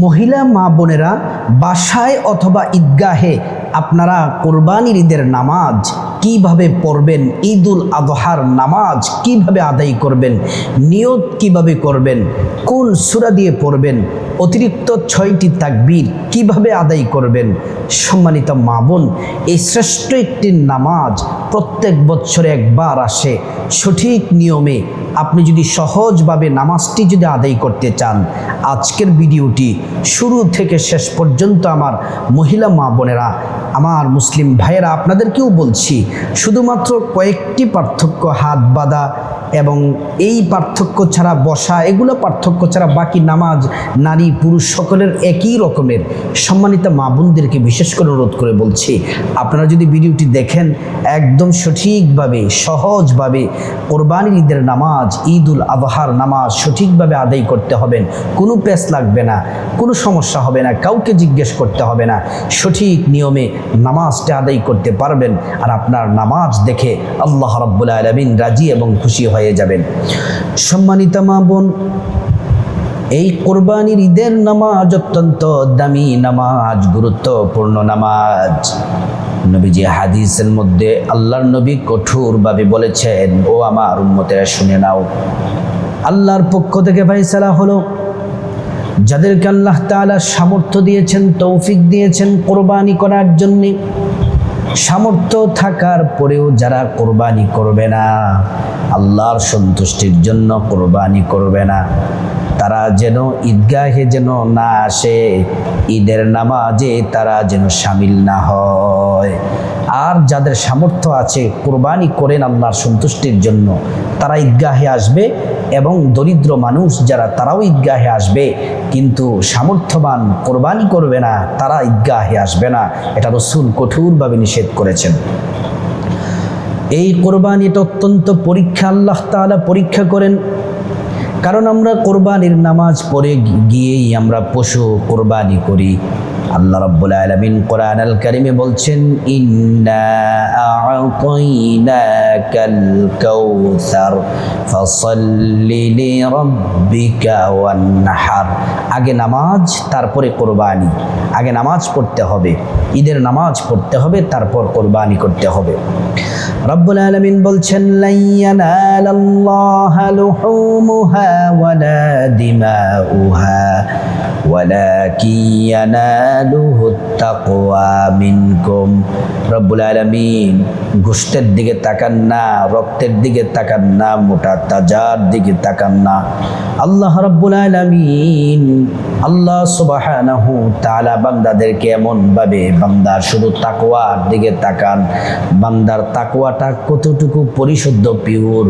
মহিলা মা বোনেরা বাসায় অথবা ঈদগাহে আপনারা কোরবানির ঈদের নামাজ কীভাবে পড়বেন? ঈদ উল আদহার নামাজ কীভাবে আদায় করবেন? নিয়ত কীভাবে করবেন? কোন সুরা দিয়ে পড়বেন? অতিরিক্ত ছয়টি তাকবীর কীভাবে আদায় করবেন? সম্মানিত মা বোন, এই শ্রেষ্ঠ একটি নামাজ প্রত্যেক বছরে একবার আসে। সঠিক নিয়মে আপনি যদি সহজভাবে নামাজটি যদি আদায় করতে চান, আজকের ভিডিওটি শুরু থেকে শেষ পর্যন্ত আমার মহিলা মা বোনেরা, আমার মুসলিম ভাইয়েরা আপনাদেরকেও বলছি, শুধুমাত্র কয়েকটি পার্থক্য হাত বাঁধা এবং এই পার্থক্য ছাড়া বসা, এগুলো পার্থক্য ছাড়া বাকি নামাজ নারী পুরুষ সকলের একই রকমের সম্মানিত মা বোনদেরকে বিশেষ করে অনুরোধ করে বলছি, আপনারা যদি ভিডিওটি দেখেন, একদম সঠিকভাবে, সহজভাবে কোরবানির ঈদের নামাজ, ঈদুল আবহার নামাজ সঠিকভাবে আদায় করতে হবেন। কোনো পেস লাগবে না, কোনো সমস্যা হবে না, কাউকে জিজ্ঞেস করতে হবে না। সঠিক নিয়মে নামাজটা আদায় করতে পারবেন আর আপনার নামাজ দেখে আল্লাহ রাব্বুল আলমিন রাজি এবং খুশি হয়ে যাবেন। সম্মানিতা মা বোন এই কোরবানির ঈদের নামাজ অত্যন্ত দামি নামাজ, গুরুত্বপূর্ণ নামাজ। নবীজি হাদিসের মধ্যে আল্লাহর নবী কঠোরভাবে বলেছেন, ও আমার উম্মতেরা, শুনে নাও। আল্লাহর পক্ষ থেকে ফাইসালা হলো, যাদেরকে আল্লাহ তাআলা সামর্থ্য দিয়েছেন, তৌফিক দিয়েছেন কোরবানি করার জন্যে। সামর্থ্য থাকার পরেও যারা কোরবানি করবে না, আল্লাহর সন্তুষ্টির জন্য কোরবানি করবে না। তারা যেন ঈদগাহে যেন না আসে। ঈদের নামাজে তারা যেন সামিল না হয়। আর যাদের সামর্থ্য আছে, কোরবানি করেন আল্লাহর সন্তুষ্টির জন্য, তারা ঈদগাহে আসবে এবং দরিদ্র মানুষ যারা, তারাও ঈদগাহে আসবে। কিন্তু সামর্থ্যবান কোরবানি করবে না, তারা ঈদগাহে আসবে না। এটা রসুল কঠোরভাবে নিষেধ করেছেন। এই কোরবানিটা অত্যন্ত পরীক্ষা, আল্লাহ তাআলা পরীক্ষা করেন। কারণ আমরা কোরবানির নামাজ পড়ে গিয়েই আমরা পশু কোরবানি করি। আল্লাহ রাব্বুল আলামিন কোরআন আল কারিমে বলছেন আগে নামাজ, তারপরে কোরবানি। আগে নামাজ পড়তে হবে। ঈদের নামাজ পড়তে হবে, তারপর কোরবানি করতে হবে। রব্বুল আলামিন বলছেন রব্বুল আলামিন গোশতের দিকে তাকান না রক্তের দিকে তাকান না মোটা তাজার দিকে তাকান না আল্লাহ রব্বুল আলামিন আল্লাহ সুবহানাহু তাআলা বান্দাদেরকে এমন ভাবে বান্দার শুধু তাকওয়ার দিকে তাকান, বান্দার তাকওয়াটা কতটুকু পরিশুদ্ধ পিওর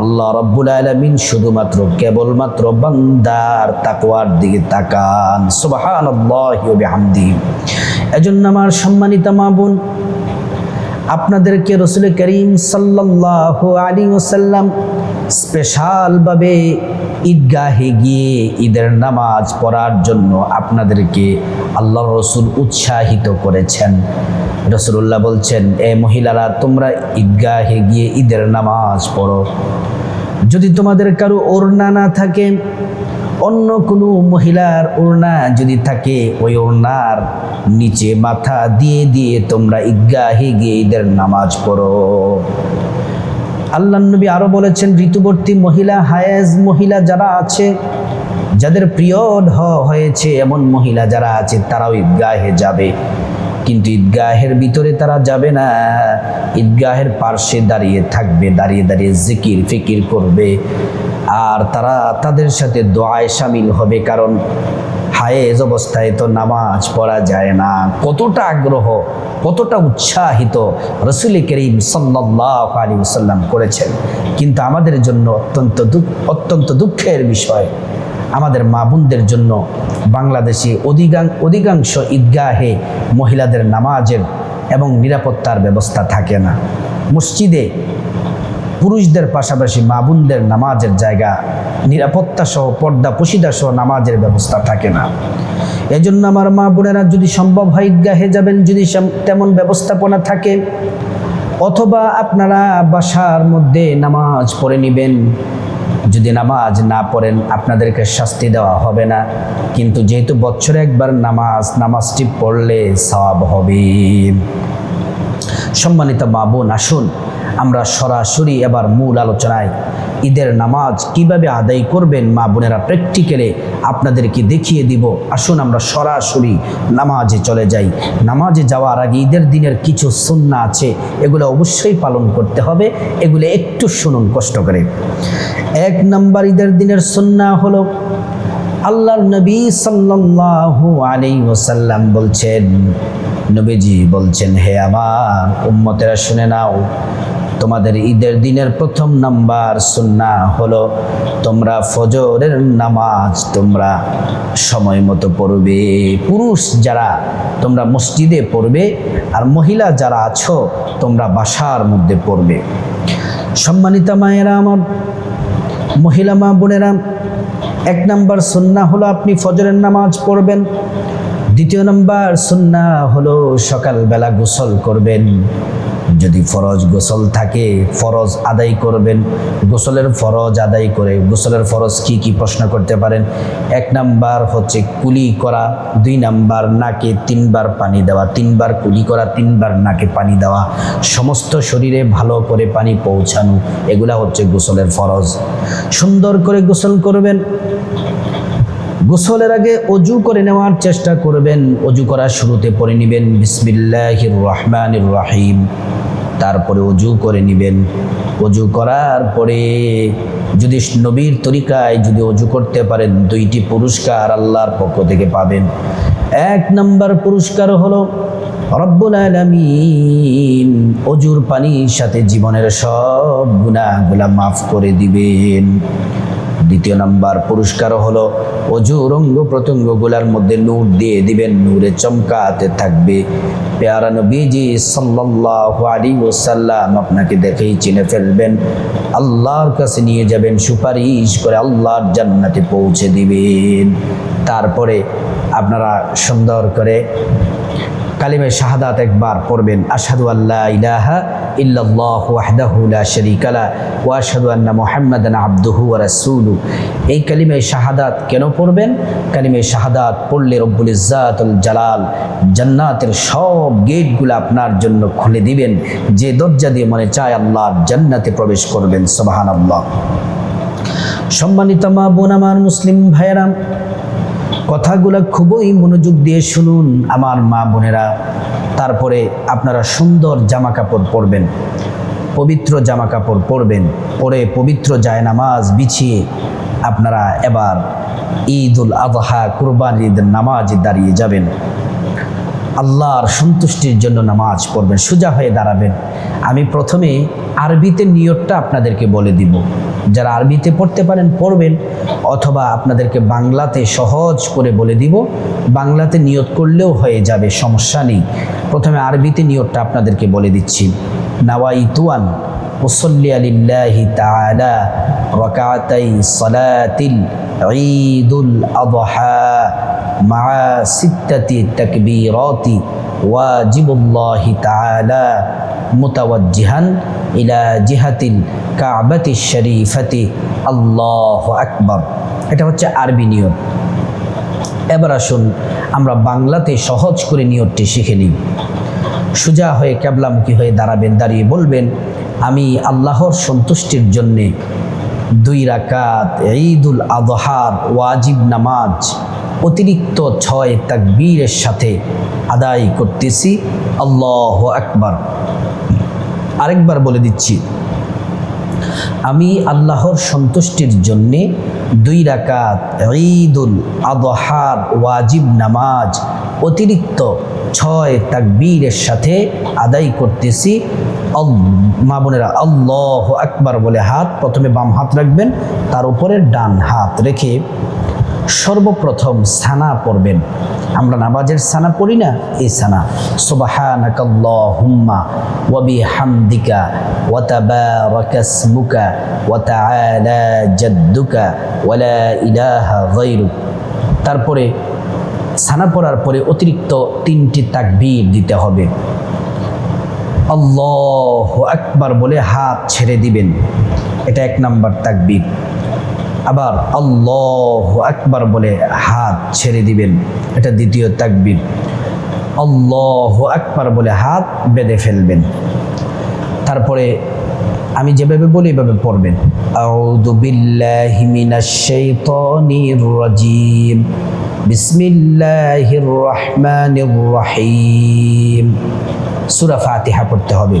আল্লাহ রব্বুল আলমিন শুধুমাত্র কেবলমাত্র বান্দার তাকওয়ার দিকে তাকান। সুবাহান হামদি এজন্য আমার সম্মানিত মা বোন, আপনাদেরকে রসুল করিম সাল্লাহ আলী ওসাল্লাম স্পেশালভাবে ঈদগাহে গিয়ে ঈদের নামাজ পড়ার জন্য আপনাদেরকে আল্লাহ রসুল উৎসাহিত করেছেন। রসুল্লাহ বলছেন, এ মহিলারা, তোমরা ঈদগাহে গিয়ে ঈদের নামাজ পড়ো। যদি তোমাদের কারও ওড়না না থাকে, অন্য কোনো মহিলার ওড়না যদি থাকে, ওই ওড়নার নিচে মাথা দিয়ে দিয়ে তোমরা ঈদগাহে গিয়ে ঈদের নামাজ পড়ো। আল্লাহ নবী আরও বলেছেন, ঋতুবর্তী মহিলা, হায়েজ মহিলা যারা আছে, যাদের পিরিয়ড হয়েছে, এমন মহিলা যারা আছে, তারাও ঈদগাহে যাবে। কিন্তু ঈদগাহের ভিতরে তারা যাবে না। ঈদগাহের পার্শ্বে দাঁড়িয়ে থাকবে, দাঁড়িয়ে দাঁড়িয়ে জিকির ফিকির করবে। আর তারা তাদের সাথে দোয়ায় সামিল হবে, কারণ হায়েজ অবস্থায় তো নামাজ পড়া যায় না। কতটা আগ্রহ, কতটা উৎসাহিত রসুল করিম সাল্লাহ সাল্লাম করেছেন। কিন্তু আমাদের জন্য অত্যন্ত অত্যন্ত দুঃখের বিষয়, আমাদের মা বোনদের জন্য বাংলাদেশে অধিকাংশ অধিকাংশ ঈদগাহে মহিলাদের নামাজের এবং নিরাপত্তার ব্যবস্থা থাকে না। মসজিদে পুরুষদের পাশাপাশি মা বোনদের নামাজের জায়গা, নিরাপত্তা সহ পর্দা পুশিদা সহ নামাজের ব্যবস্থা থাকে না। এজন্য আমার মা বোনেরা যদি সম্ভব হয় ঈদগাহে যাবেন, যদি তেমন ব্যবস্থাপনা থাকে, অথবা আপনারা বাসার মধ্যে নামাজ পড়ে নেবেন। যদি নামাজ না পড়েন, আপনাদেরকে শাস্তি দেওয়া হবে না। কিন্তু যেহেতু বছরে একবার নামাজ, নামাজটি পড়লে সওয়াব হবে সম্মানিত মা বোন, আসুন আমরা সরাসরি এবার মূল আলোচনায়। ঈদের নামাজ কীভাবে আদায় করবেন মা বোনেরা প্র্যাকটিক্যালে আপনাদেরকে দেখিয়ে দিব। আসুন আমরা সরাসরি নামাজে চলে যাই। নামাজে যাওয়ার আগে ঈদের দিনের কিছু সুন্না আছে, এগুলো অবশ্যই পালন করতে হবে। এগুলো একটু শুনুন কষ্ট করে। এক নম্বর ঈদের দিনের সুন্না হলো, আল্লাহর নবী সাল্লাল্লাহু আলাইহি ওয়াসাল্লাম বলছেন, নবীজি বলছেন, হে আমার উম্মতেরা শুনে নাও তোমাদের ঈদের দিনের প্রথম নাম্বার সুন্না হলো, তোমরা ফজরের নামাজ তোমরা সময় মতো পড়বে। পুরুষ যারা তোমরা মসজিদে পড়বে আর মহিলা যারা আছো, তোমরা বাসার মধ্যে পড়বে। সম্মানিতা মায়েরা আমার, মহিলা মা বোনেরা, এক নাম্বার সুন্না হলো আপনি ফজরের নামাজ পড়বেন। দ্বিতীয় নাম্বার সুন্না হলো সকালবেলা গোসল করবেন। যদি ফরজ গোসল থাকে, ফরজ আদায় করবেন। গোসলের ফরজ আদায় করে, গোসলের ফরজ কি কি প্রশ্ন করতে পারেন? এক নাম্বার হচ্ছে কুলি করা, দুই নাম্বার নাকে তিনবার পানি দেওয়া, তিনবার কুলি করা, তিনবার নাকে পানি দেওয়া। সমস্ত শরীরে ভালো করে পানি পৌঁছানো, এগুলা হচ্ছে গোসলের ফরজ। সুন্দর করে গোসল করবেন। গোসলের আগে অজু করে নেওয়ার চেষ্টা করবেন। অজু করার শুরুতে পড়ে নেবেন, বিসমিল্লাহির রহমানির রাহিম। তারপরে অজু করে নেবেন। অজু করার পরে যদি নবীর তরিকায় যদি অজু করতে পারেন, দুইটি পুরস্কার আল্লাহর পক্ষ থেকে পাবেন। এক নম্বর পুরস্কার হলো, রব্বুল আলামিন অজুর পানির সাথে জীবনের সব গুণাগুলা মাফ করে দিবেন। দ্বিতীয় নাম্বার পুরস্কার হলো অজুর অঙ্গ প্রত্যঙ্গগুলার মধ্যে নূর দিয়ে দিবেন, নূরে চমকাতে থাকবে। পেয়ারা নবীজি সাল্লাল্লাহু আলাইহি ওয়াসাল্লাম আপনাকে দেখেই চিনে ফেলবেন। আল্লাহর কাছে নিয়ে যাবেন সুপারিশ করে আল্লাহর জান্নাতে পৌঁছে দিবেন। তারপরে আপনারা সুন্দর করে কালিমে শাহাদাত একবার পড়বেন। আশহাদু আল্লাহ ইলাহা ইল্লাল্লাহ ওয়াহদাহু লা শারীকা লা ওয়া আশহাদু আন্না মুহাম্মাদান এই কালিমে শাহাদাত কেন পড়বেন? কালিমে শাহাদাত পড়লে রব্বুল ইজ্জাতুল জালাল জান্নাতের সব গেটগুলো আপনার জন্য খুলে দিবেন। যে দরজা দিয়ে মনে চায় আল্লাহর জান্নাতে প্রবেশ করবেন, সুবহানাল্লাহ। সম্মানিত মা বোন, আমার মুসলিম ভাইয়েরা কথাগুলো খুবই মনোযোগ দিয়ে শুনুন, আমার মা বোনেরা। তারপরে আপনারা সুন্দর জামা কাপড় পরবেন, পবিত্র জামা কাপড় পরবেন, পরে পবিত্র জায়নামাজ বিছিয়ে আপনারা এবার ঈদ উল আদহা কুরবান ঈদের নামাজ দাঁড়িয়ে যাবেন। আল্লাহর সন্তুষ্টির জন্য নামাজ পড়বেন, সোজা হয়ে দাঁড়াবেন। আমি প্রথমে আরবিতে নিয়তটা আপনাদেরকে বলে দিব। যারা আরবিতে পড়তে পারেন, পড়বেন, অথবা আপনাদেরকে বাংলাতে সহজ করে বলে দিব, বাংলাতে নিয়ত করলেও হয়ে যাবে, সমস্যা নেই। প্রথমে আরবিতে নিয়তটা আপনাদেরকে বলে দিচ্ছি। নাওয়াই তুয়ান ওসল্লি আলিল্লাহি তালা রকাতাই সলাতিল ঈদুল আবহা মা সিত্তাতি তাকবীরাতি ওয়াজিবুল্লাহি তাআলা মুতাওয়াজ্জিহান ইলা জিহাতিল কাবাতি শরীফাতি। আল্লাহ আকবর। এটা হচ্ছে আরবি নিয়ম। এবার আসুন আমরা বাংলাতে সহজ করে নিয়তটি শিখে নিই। সুজা হয়ে ক্যাবলামুখী হয়ে দাঁড়াবেন, দাঁড়িয়ে বলবেন, আমি আল্লাহর সন্তুষ্টির জন্যে দুই রাকাত, ঈদুল আদহার ওয়াজিব নামাজ, অতিরিক্ত ছয় তাকবীরের সাথে আদায় করতেছি। আল্লাহ আকবার। আরেকবার বলে দিচ্ছি, আমি আল্লাহর সন্তুষ্টির জন্যে দুই রাকাত ঈদুল আদহার ওয়াজিব নামাজ, অতিরিক্ত ছয় তাকবীরের সাথে আদায় করতেছি। মা বোনেরা, আল্লাহ আকবার বলে হাত প্রথমে বাম হাত রাখবেন, তার উপরে ডান হাত রেখে সর্বপ্রথম সানা পড়বেন। আমরা নামাজের সানা পড়ি না, এই সানা। সুবহানাকাল্লাহুম্মা ওয়া বিহামদিকা ওয়া তাবারাকা ইসমুকা ওয়া জাদ্দুকা ইলাহা গায়রুক। তারপরে সানা পড়ার পরে অতিরিক্ত তিনটি তাকবীর দিতে হবে। আল্লাহ আকবার বলে হাত ছেড়ে দিবেন। এটা এক নাম্বার তাকবীর। আবার আল্লাহ আকবার বলে হাত ছেড়ে দিবেন। এটা দ্বিতীয় তাকবীর। আল্লাহ আকবার বলে হাত বেঁধে ফেলবেন। তারপরে আমি যেভাবে বলি এভাবে পড়বেন। আউযু বিল্লাহি বিসমিল্লাহির রহমানির রহিম। সূরা ফাতিহা পড়তে হবে।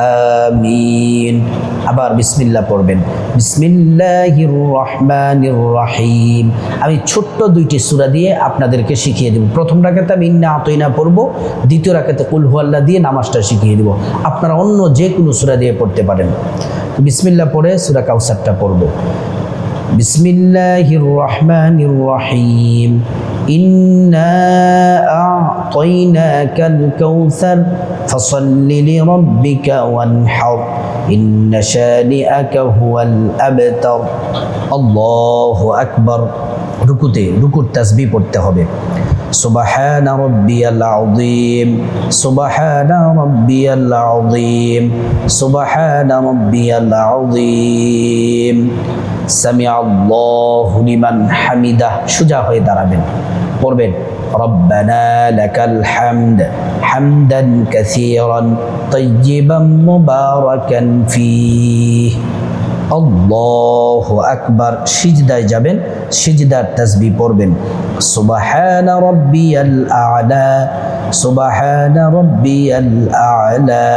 আমিন। আবার বিসমিল্লা পড়বেন। বিসমিল্লাহির রহমানির রহিম আমি ছোট্ট দুইটি সূরা দিয়ে আপনাদেরকে শিখিয়ে দেব। প্রথম রাখাতে আমি ইন্না আতইনা পড়ব, দ্বিতীয় রাখাতে কুলহুয়াল্লা দিয়ে নামাজটা শিখিয়ে দেব। আপনারা অন্য যে কোনো সূরা দিয়ে পড়তে পারেন। বিসমিল্লা পড়ে সূরা কাউসারটা পড়ব। বিসমিল্লাহির রহমানির রহিম إنا أعطيناك الكوثر فصل لربك وانحر إن شانئك هو الأبتر الله أكبر রুকুতে রুকুর তাসবি পড়তে হবে سبحان ربي العظيم سبحان ربي العظيم سبحان ربي العظيم سمع আল্লাহুলিমান হামিদাহ। সোজা হয়ে দাঁড়াবেন। পড়বেন রব্বানা লাকাল হামদ হামদান কাসীরান তাইয়িবান মুবারাকান ফীহ। আল্লাহ আকবার, সিজদায় যাবেন, সিজদার তাসবি পড়বেন। সুবাহান রব্বিয়াল আলা, সুবাহান রব্বিয়াল আলা,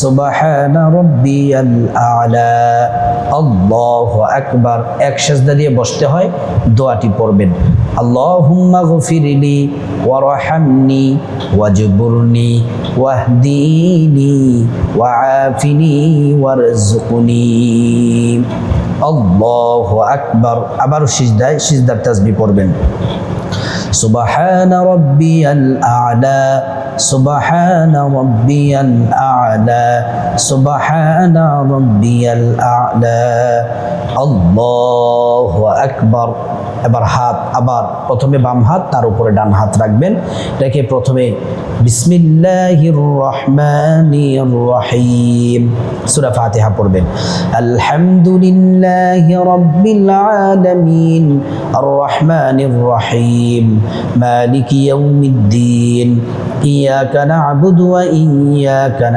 সুবাহান রব্বিয়াল আলা। আল্লাহ আকবার, এক সাজদা দিয়ে বসতে হয়, দোয়াটি পড়বেন। আল্লাহুম্মা গফিরলি ওয়ারহামনি ওয়াজবুরনি ওয়াহদিনি ওয়াআফিনি ওয়ারজুকনি আল্লাহু আকবার আবার সিজদায়, সিজদার তাসবি পড়বেন। সুবহান রব্বিয়াল আ'লা, সুবহান রব্বিয়াল আ'লা, সুবহান রব্বিয়াল আ'লা। আল্লাহু আকবার। এবার হাত আবার প্রথমে বাম হাত, তার উপরে ডান হাত রাখবেন। রেখে প্রথমে বিসমিল্লাহির রহমানির রহিম সূরা ফাতিহা পড়বেন। আলহামদুলিল্লাহি রাব্বিল আলামিন আর রহমানির রহিম মালিকি ইয়াউমিদ্দিন ইyyaka না'বুদু ওয়া ইyyaka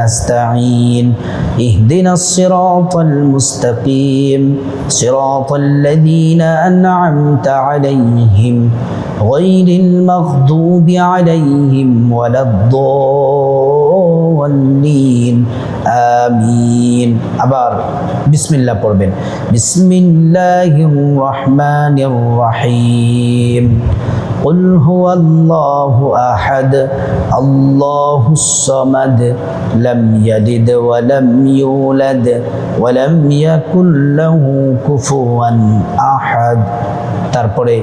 عليهم غير المغضوب عليهم ولا الضالين آمين আবার বিসমিল্লাহ পড়বেন বিসমিল্লাহির রহমানির রহিম قل هو الله أحد الله الصمد لم يلد ولم يولد ولم يكن له كفوا أحد তারপরে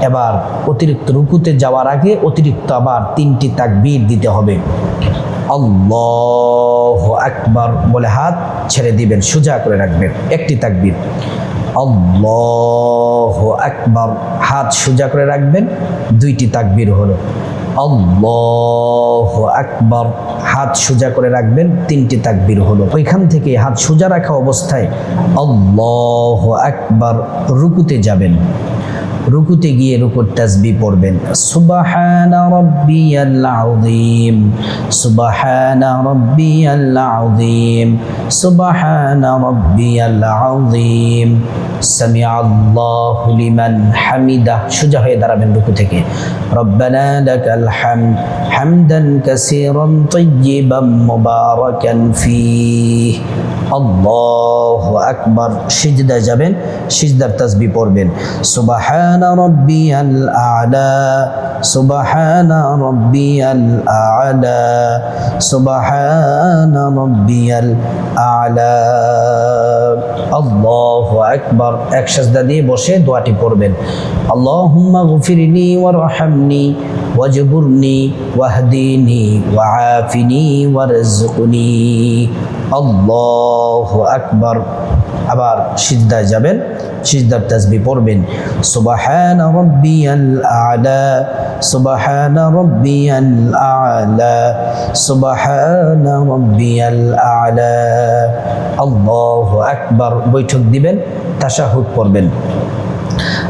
এবার অতিরিক্ত রুকুতে যাওয়ার আগে অতিরিক্ত আবার তিনটি তাকবীর দিতে হবে। আল্লাহ আকবার বলে হাত ছেড়ে দিবেন, সোজা করে রাখবেন। একটি তাকবীর। আল্লাহ একবার হাত সোজা করে রাখবেন, দুইটি তাকবির হলো। আল্লাহ একবার হাত সোজা করে রাখবেন, তিনটি তাকবির হলো। ওইখান থেকে হাত সোজা রাখা অবস্থায় আল্লাহ একবার রুকুতে যাবেন। রুকুতে গিয়ে রুকুর তাসবি পড়বেন। সুবাহানা রাব্বিয়াল আযীম, সুবাহানা রাব্বিয়াল আযীম, সুবাহানা রাব্বিয়াল আযীম। সামিআ আল্লাহু লিমান হামিদা। সোজা হয়ে দাঁড়াবেন রুকু থেকে। রব্বানা লাকাল হামদ, হামদান কাসীরান তাইয়্যিবান মুবারাকান ফীহ। আল্লাহু আকবার। সিজদা যাবেন, সিজদার তাসবি পড়বেন। সুবাহান سبحان ربي الأعلى سبحان ربي الأعلى سبحان ربي الأعلى الله أكبر এক সাজদা দিয়ে বসে দোয়াটি পড়বেন اللهم اغفر لي ওয়াজবুরনি, ওয়াহদিনি, ওয়াআফিনি ওয়ারজুকনি আল্লাহু আকবার। আবার সিজদায় যাবেন, সিজদার তাসবি পড়বেন। সুবাহান রব্বিয়াল আলা, সুবাহান রব্বিয়াল আলা, সুবাহান রব্বিয়াল আলা। আল্লাহু আকবার। বৈঠক দিবেন, তাশাহুদ পড়বেন।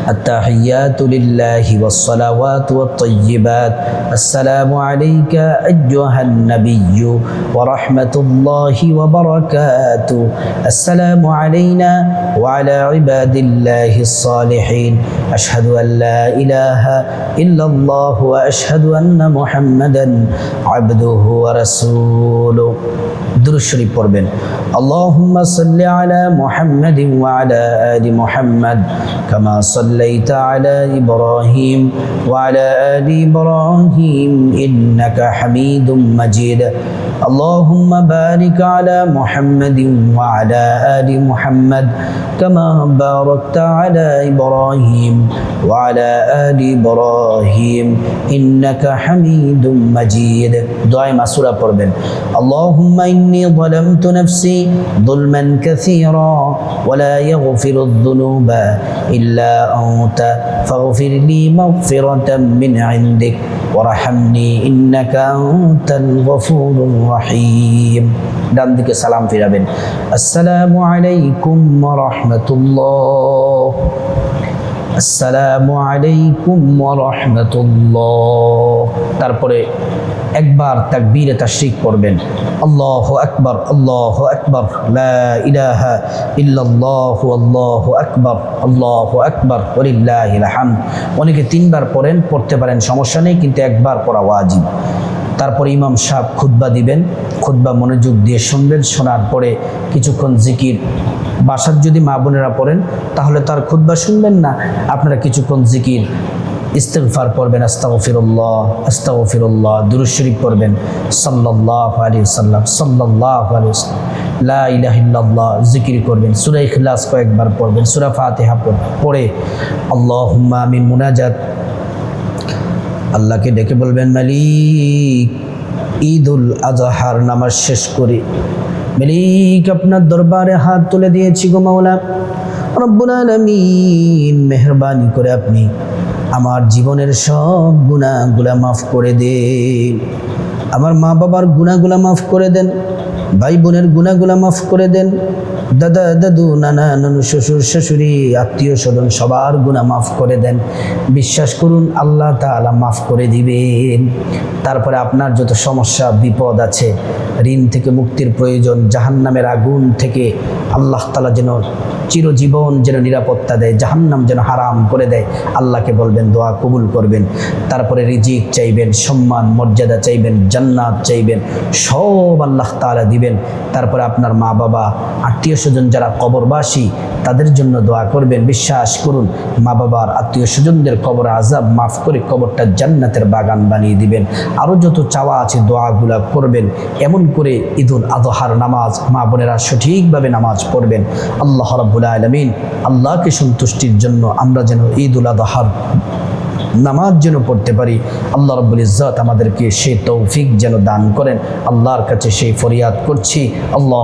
التحيات لله والصلوات والطيبات السلام عليك أيها النبي ورحمة الله وبركاته السلام علينا وعلى عباد الله الصالحين أشهد أن لا إله إلا الله وأشهد أن محمدا عبده ورسوله درشري পড়বেন اللهم صل على محمد وعلى آل محمد كما صليت على إبراهيم وعلى آل إبراهيم إنك حميد مجيد. اللهم بارك على محمد وعلى آل محمد كما باركت على إبراهيم وعلى آل إبراهيم إنك حميد مجيد. دعاء مسورة قربن اللهم إني ظلمت نفسي ظلما كثيرا ولا يغفر الذنوب إلا أنت فاغفر لي مغفرة من عندك وارحمني إنك أنت الغفور الرحيم ডান দিকে সালাম ফিরাবেন আসসালামু আলাইকুম রহমতুল্লাহ আসসালামু আলাইকুম রহমতুল্লাহ। তারপরে একবার তাকবীরে তাশরিক করবেন আল্লাহু আকবার আল্লাহু আকবার ইলাহা ইল্লাল্লাহু, আল্লাহু আকবার আল্লাহু আকবার হামদ। অনেকে তিনবার পড়েন, পড়তে পারেন, সমস্যা নেই, কিন্তু একবার পড়া ওয়াজিব। তারপর ইমাম সাহেব খুতবা দিবেন, খুতবা মনোযোগ দিয়ে শুনবেন, শোনার পরে কিছুক্ষণ জিকির বাসার যদি মা বোনেরা পড়েন, তাহলে তার খুতবা শুনবেন না। আপনারা কিছুক্ষণ জিকির, ইস্তেগফার পড়বেন, আস্তাগফিরুল্লাহ আস্তাগফিরুল্লাহ, দুরূদ শরীফ পড়বেন। সাল্লাল্লাহু আলাইহি সাল্লাম সাল্লাল্লাহু আলাইহি লা জিকির করবেন, সূরা ইখলাস কয়েকবার পড়বেন, সূরা ফাতিহা পড়ে আল্লাহুম্মা আমিন, মুনাজাত। আল্লাহকে ডেকে বলবেন, মালিক উল আজহার নামাজ শেষ করি। মালিক, আপনার দরবারে হাত তুলে দিয়েছি গো মাওলা। রব্বুল আলামিন, মেহরবানি করে আপনি আমার জীবনের সব গুণাগুলা মাফ করে দেন। আমার মা বাবার গুণাগুলা মাফ করে দেন। ভাই বোনের গুণাগুলা মাফ করে দেন। দাদা, দাদু, নানা, নানু, শ্বশুর, শাশুড়ি, আত্মীয় স্বজন সবার গুণা মাফ করে দেন। বিশ্বাস করুন, আল্লাহ তাআলা মাফ করে দিবেন। তারপরে আপনার যত সমস্যা, বিপদ আছে, ঋণ থেকে মুক্তির প্রয়োজন, জাহান্নামের আগুন থেকে আল্লাহ তালা যেন চিরজীবন যেন নিরাপত্তা দেয়, জাহান্নাম যেন হারাম করে দেয়, আল্লাহকে বলবেন, দোয়া কবুল করবেন। তারপরে রিজিক চাইবেন, সম্মান, মর্যাদা চাইবেন, জান্নাত চাইবেন, সব আল্লাহ তাআলা দিবেন। তারপরে আপনার মা বাবা, আত্মীয় স্বজন যারা কবরবাসী, তাদের জন্য দোয়া করবেন। বিশ্বাস করুন, মা বাবার, আত্মীয় স্বজনদের কবর আজাব মাফ করে কবরটা জান্নাতের বাগান বানিয়ে দিবেন। আরও যত চাওয়া আছে দোয়াগুলা করবেন। এমন করে ঈদুল আদহার নামাজ মা বোনেরা সঠিকভাবে নামাজ পড়বেন। আল্লাহ রাব্বুল আলমিন আল্লাহকে সন্তুষ্টির জন্য আমরা যেন ঈদুল আদহার নামাজ যেন পড়তে পারি, আল্লাহ রব্বুল ইজ্জত আমাদেরকে সে তৌফিক যেন দান করেন। আল্লাহর কাছে সেই ফরিয়াদ করছি। আল্লাহ